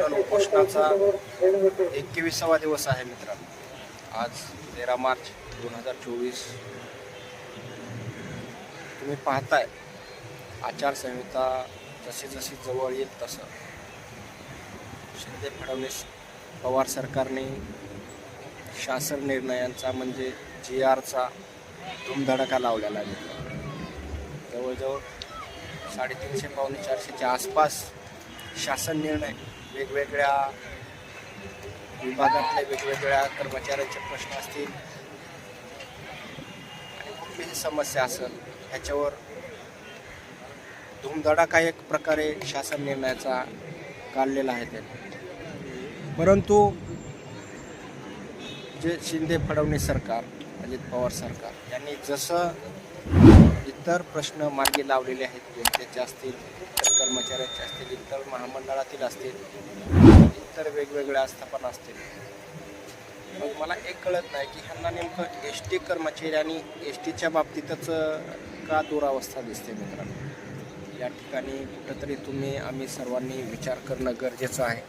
कर्मचाऱ्यांच्या आंदोलन उपोषणाचा एकविसावा दिवस आहे मित्रांनो. आज तेरा मार्च दोन हजार चोवीस. तुम्ही पाहताय आचारसंहिता जशी जशी जवळ येईल तसं शिंदे फडणवीस पवार सरकारने शासन निर्णयांचा म्हणजे जी आरचा धुमधडका लावलेला आहे. जवळजवळ साडेतीनशे पावणे चारशेच्या आसपास शासन निर्णय वेगवेगळ्या विभागातल्या वेगवेगळ्या कर्मचाऱ्यांचे प्रश्न असतील आणि कुठलीही समस्या असेल ह्याच्यावर धुमधडाका एक प्रकारे शासन निर्णयाचा काढलेला आहे त्यांनी परंतु जे शिंदे फडणवीस सरकार अजित पवार सरकार यांनी जसं इतर प्रश्न मार्गी लावलेले आहेत जनतेचे असतील कर्मचाऱ्यांचे असतील इतर महामंडळातील असतील इतर वेगवेगळ्या आस्थापना असतील. मग मला एक कळत नाही की ह्यांना नेमकं एस टी कर्मचारी आणि एस टीच्या बाबतीतच का दुरावस्था दिसते मित्रांनो? या ठिकाणी कुठंतरी तुम्ही आम्ही सर्वांनी विचार करणं गरजेचं आहे.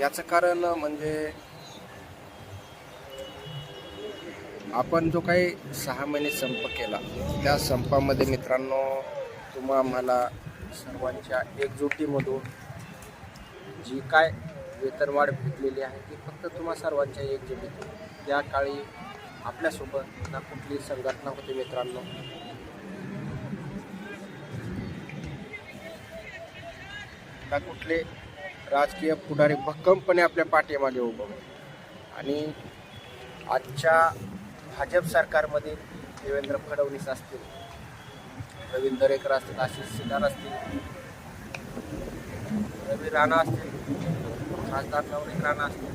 याचं कारण म्हणजे आपण जो काही सहा महिने संप केला त्या संपामध्ये मित्रांनो तुम्हा आम्हाला सर्वांच्या एकजुटीमधून जी काय वेतनवाढ भेटलेली आहे ती फक्त तुम्हा सर्वांच्या एकजुटीतून त्या काळी आपल्यासोबत ना कुठली संघटना होती मित्रांनो. ना कुठले राजकीय पुढारी भक्कमपणे आपल्या पाठीमागे उभं आणि आजच्या भाजप सरकारमध्ये देवेंद्र फडणवीस असतील रवींद्र दरेकर असतील आशिष सिद्धार असतील रवी राणा असतील खासदार नवनीत राणा असतील.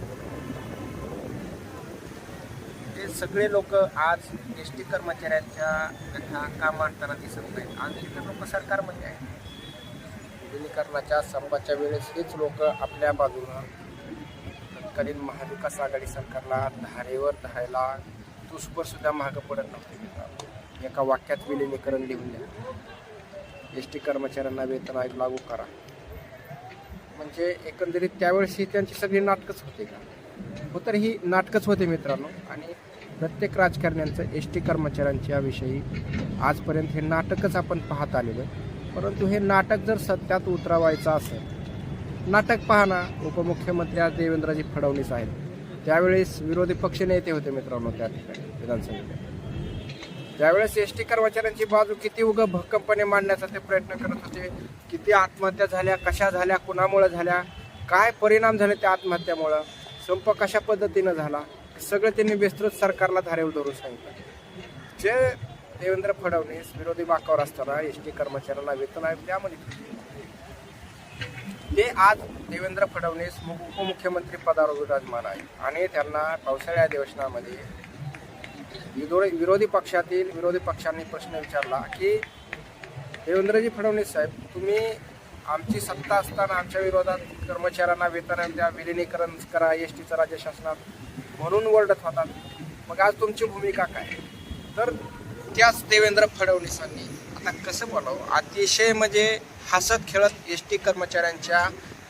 ते सगळे लोक आज एस टी कर्मचाऱ्यांच्या त्यांना का मांडताना दिसत नाहीत. आज इतर लोक सरकारमध्ये आहेत. विलीकरणाच्या संपाच्या वेळेस हेच लोक आपल्या बाजूनं तत्कालीन महाविकास आघाडी सरकारला धारेवर धायला तुसभर सुद्धा पडत नव्हते. एका वाक्यात विलिनीकरण लिहून द्या. एस टी कर्मचाऱ्यांना वेतन आयोग लागू करा. म्हणजे एकंदरीत त्यावेळेस ही त्यांची सगळी नाटकच होते का? हो तर ही नाटकच होते मित्रांनो. आणि प्रत्येक राजकारण्यांचं एस टी कर्मचाऱ्यांच्याविषयी आजपर्यंत हे नाटकच आपण पाहत आलेलो परंतु हे नाटक जर सत्यात उतरवायचं असेल नाटक पाहना उपमुख्यमंत्री आज देवेंद्रजी फडणवीस आहेत. त्यावेळेस विरोधी पक्ष नेते होते मित्रांनो त्या ठिकाणी विधानसभेत. ज्यावेळेस एस टी कर्मचाऱ्यांची बाजू किती उग भक्कमपणे मांडण्याचा ते प्रयत्न करत होते किती आत्महत्या झाल्या कशा झाल्या कुणामुळे झाल्या काय परिणाम झाले त्या आत्महत्यामुळं संप कशा पद्धतीनं झाला सगळं त्यांनी विस्तृत सरकारला धारेवर धरून सांगितलं. जे देवेंद्र फडणवीस विरोधी बाकावर असताना एस टी कर्मचाऱ्यांना वेतन आयोग द्या ते आज देवेंद्र फडणवीस उपमुख्यमंत्री पदावर विराजमान आहे आणि त्यांना पावसाळ्या अधिवेशनामध्ये विरोधी विरोधी पक्षातील विरोधी पक्षांनी प्रश्न विचारला की देवेंद्रजी फडणवीस साहेब तुम्ही आमची सत्ता असताना आमच्या विरोधात कर्मचाऱ्यांना वेतन द्या विलिनीकरण करा एस टीचं राज्य शासनात म्हणून ओरडत होतात मग आज तुमची भूमिका काय? तर त्याच देवेंद्र फडणवीसांनी आता कसं बोलावं? अतिशय म्हणजे हसत खेळत एस टी कर्मचाऱ्यांच्या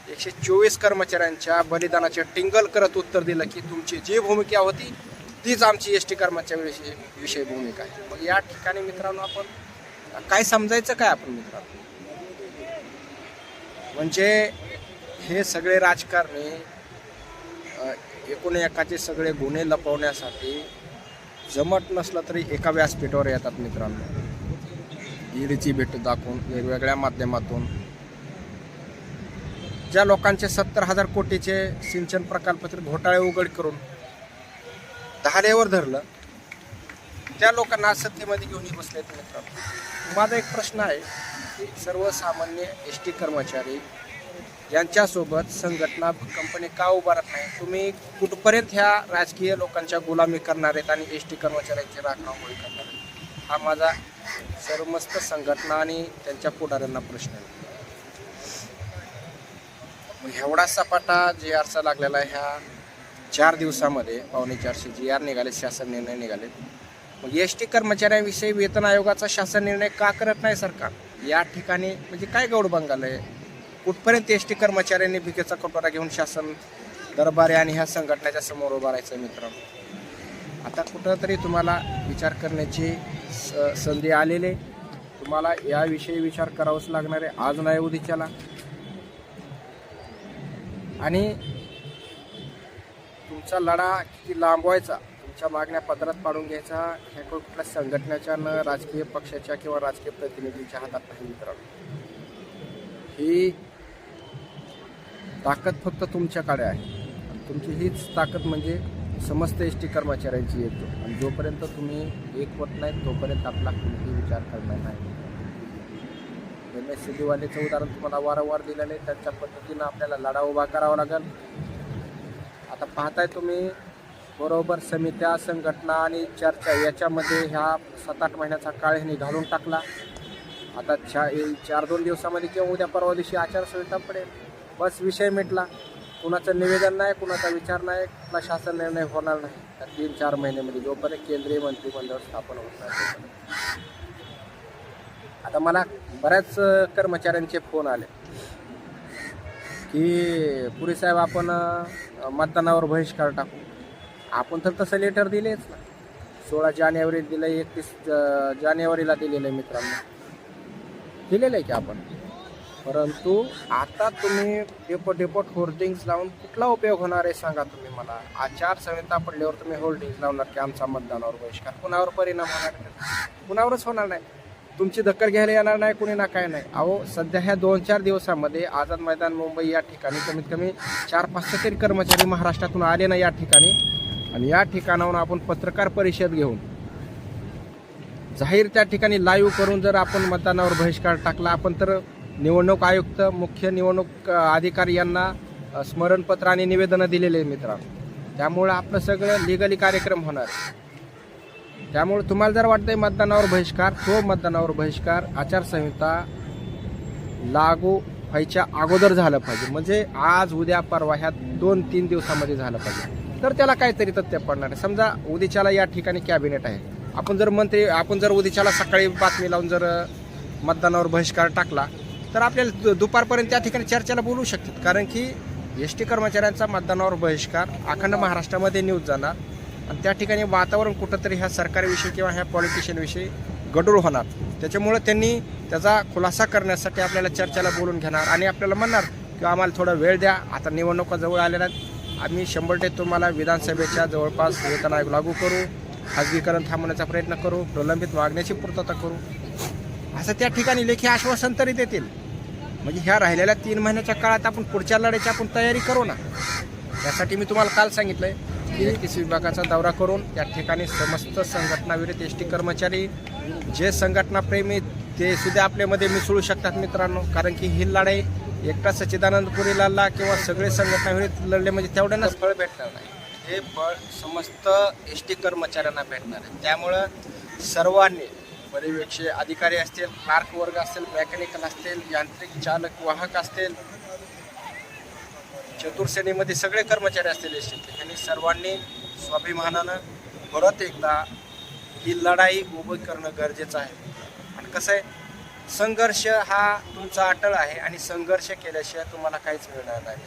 एकशे चोवीस कर्मचाऱ्यांच्या बलिदानाचे टिंगल करत उत्तर दिलं की तुमची जी भूमिका होती तीच आमची एस टी कर्माच्या विषयी भूमिका आहे. मग या ठिकाणी मित्रांनो आपण काय समजायचं काय आपण मित्रांनो? म्हणजे हे सगळे राजकारणी एकूण एकाचे सगळे गुन्हे लपवण्यासाठी जमत नसलं तरी एका व्यासपीठावर येतात मित्रांनो. ईडीची भेट दाखवून वेगवेगळ्या माध्यमातून. ज्या लोकांचे सत्तर हजार कोटीचे सिंचन प्रकल्पातील घोटाळे उघड करून धारेवर धरलं त्या लोकांना सत्तेमध्ये घेऊन बसलेत मित्रांनो माझा एक प्रश्न आहे की सर्वसामान्य एस टी कर्मचारी यांच्यासोबत संघटना कंपनी का उभारत नाही? तुम्ही कुठपर्यंत ह्या राजकीय लोकांच्या गुलामी करणार आहेत आणि एस टी कर्मचाऱ्यांची राखणावळी करणार आहेत हा माझा सर्वमस्त संघटना आणि त्यांच्या पुढाऱ्यांना प्रश्न आहे. एवढा सपाटा जे आरसा लागलेला आहे ह्या चार दिवसामध्ये पावणे चारशे जी आर निघाले शासन निर्णय निघाले. मग एस टी कर्मचाऱ्यांविषयी वेतन आयोगाचा शासन निर्णय का करत नाही सरकार? या ठिकाणी म्हणजे काय गौड बंगाल आहे? कुठपर्यंत एस टी कर्मचाऱ्यांनी भिकेचा कटोरा घेऊन शासन दरबारी आणि ह्या संघटनेच्या समोर उभा राहायचं मित्रांनो? आता कुठंतरी तुम्हाला विचार करण्याची स- संधी आलेली आहे. तुम्हाला याविषयी विचार करावाच लागणार आहे. आज नाही उद्याच्याला. आणि तुमचा लढा किती लांबवायचा तुमच्या मागण्या पदरात पाडून घ्यायचा? हे कुठल्या संघटनेच्या न राजकीय पक्षाच्या किंवा राजकीय प्रतिनिधीच्या हातात नाही मित्रांनो? ही ताकद फक्त तुमच्याकडे आहे. तुमची हीच ताकद म्हणजे समस्त एस टी कर्मचाऱ्यांची येतो. आणि जोपर्यंत तुम्ही एक होत नाही तोपर्यंत आपला कुठेही विचार करणार नाही. एम एस सी डीवालेचं उदाहरण तुम्हाला वारंवार दिलं नाही त्यांच्या पद्धतीनं आपल्याला लढा उभा करावा लागेल. आता पाहताय तुम्ही बरोबर समित्या संघटना आणि चर्चा याच्यामध्ये ह्या सात आठ महिन्याचा काळ ह्यांनी घालून टाकला. आता चा चार दोन दिवसामध्ये किंवा उद्या परवा दिवशी आचारसंहिता पडेल. बस विषय मिटला. कुणाचं निवेदन नाही कुणाचा विचार नाही कुठला शासन निर्णय होणार नाही. त्या तीन चार महिन्यामध्ये जोपर्यंत केंद्रीय मंत्रिमंडळ स्थापन होत नाही आता मला बऱ्याच कर्मचाऱ्यांचे फोन आले. की पुरी साहेब आपण मतदानावर बहिष्कार टाकू. आपण तर तसं लेटर दिलेच ना. सोळा जानेवारी दिलं एकतीस जानेवारीला दिलेलं आहे मित्रांनो. दिलेलं आहे की आपण. परंतु आता तुम्ही डेपो डेपोट होर्डिंग्स लावून कुठला उपयोग होणार आहे सांगा तुम्ही मला. आचारसंहिता पडल्यावर तुम्ही होर्डिंग्स लावणार की आमचा मतदानावर बहिष्कार? कुणावर परिणाम होणार कुणावरच होणार नाही. तुमची दखल घ्यायला येणार नाही कुणी ना काय नाही. अहो सध्या ह्या दोन चार दिवसामध्ये आझाद मैदान मुंबई या ठिकाणी कमीत कमी चार पाचशे तरी कर्मचारी महाराष्ट्रातून आले ना या ठिकाणी. आणि या ठिकाणाहून आपण पत्रकार परिषद घेऊन जाहीर त्या ठिकाणी लाईव्ह करून जर आपण मतदानावर बहिष्कार टाकला आपण तर निवडणूक आयुक्त मुख्य निवडणूक अधिकारी यांना स्मरणपत्र आणि निवेदनं दिलेले आहे मित्रांनो. त्यामुळं आपलं सगळं लिगली कार्यक्रम होणार. त्यामुळे तुम्हाला जर वाटतंय मतदानावर बहिष्कार तो मतदानावर बहिष्कार आचारसंहिता लागू व्हायच्या अगोदर झालं पाहिजे. म्हणजे आज उद्या परवा ह्या दोन तीन दिवसामध्ये झालं पाहिजे. तर त्याला काहीतरी तथ्य पडणार आहे. समजा उद्याच्याला या ठिकाणी कॅबिनेट आहे. आपण जर मंत्री आपण जर उद्याच्याला सकाळी बातमी लावून जर मतदानावर बहिष्कार टाकला तर आपल्याला दु- दुपारपर्यंत त्या ठिकाणी चर्चेला बोलू शकतात. कारण की एस टी कर्मचाऱ्यांचा मतदानावर बहिष्कार अखंड महाराष्ट्रामध्ये न्यूज जाणार. आणि त्या ठिकाणी वातावरण कुठंतरी ह्या सरकारविषयी किंवा ह्या पॉलिटिशियनविषयी गडूळ होणार. त्याच्यामुळं त्यांनी त्याचा खुलासा करण्यासाठी आपल्याला चर्चेला बोलून घेणार. आणि आपल्याला म्हणणार किंवा आम्हाला थोडा वेळ द्या. आता निवडणुका जवळ आलेल्या आहेत आम्ही शंभर टक्के तुम्हाला विधानसभेच्या जवळपास वेतन आयोग लागू करू. खाजगीकरण थांबवण्याचा प्रयत्न करू. प्रलंबित मागण्याची पूर्तता करू. असं त्या ठिकाणी लेखी आश्वासन तरी देतील. म्हणजे ह्या राहिलेल्या तीन महिन्याच्या काळात आपण पुढच्या लढ्याची आपण तयारी करू ना. त्यासाठी मी तुम्हाला काल सांगितलं आहे एकतीस विभागाचा दौरा करून या ठिकाणी समस्त संघटनाविरुद्ध एस टी कर्मचारी जे संघटनाप्रेमी ते सुद्धा आपल्यामध्ये मिसळू शकतात मित्रांनो. कारण की ही लढाई एकटा सच्चिदानंदपुरी लढला किंवा सगळे संघटनाविरुद्ध लढले म्हणजे तेवढ्यानंच फळ भेटणार नाही. हे फळ समस्त एस टी कर्मचाऱ्यांना भेटणार आहे. त्यामुळं सर्वांनी परिवेक्षे अधिकारी असतील क्लार्क वर्ग असतील मेकॅनिकल असतील यांत्रिक चालक वाहक असतील चतुर्सेनेमध्ये सगळे कर्मचारी असलेले एस त्यांनी सर्वांनी स्वाभिमानानं परत एकदा ही लढाई उभं करणं गरजेचं आहे. आणि कसं आहे संघर्ष हा तुमचा अटळ आहे आणि संघर्ष केल्याशिवाय तुम्हाला काहीच मिळणार नाही.